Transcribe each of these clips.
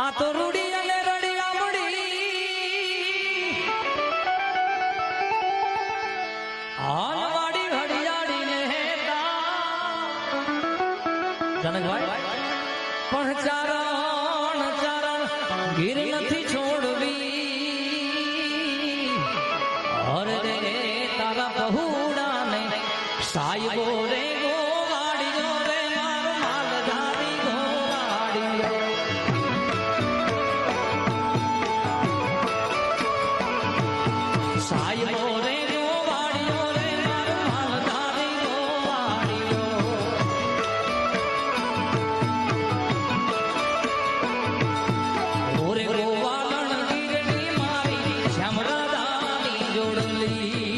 આ તો રૂડી અને રડી આમડી હાલવાડી ઘડિયાળી ને હેતા. જનકભાઈ, પણ ચારણ ચારણ ગીર છોડવી. હર રે તારા બહુડા ને સાહેબો રે ली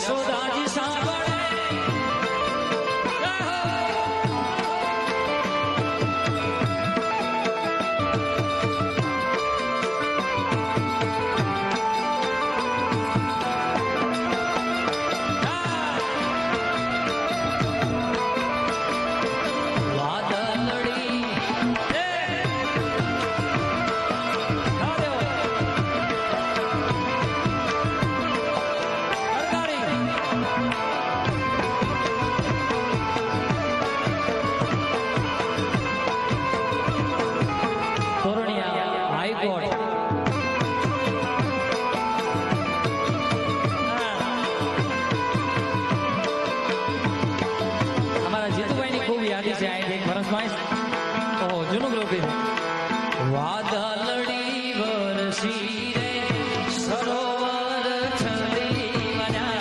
Minnesota. માઇસ ઓહો જૂનું ગ્રુપિંગ વાદળડી વરસી રે સરોવર છડી વના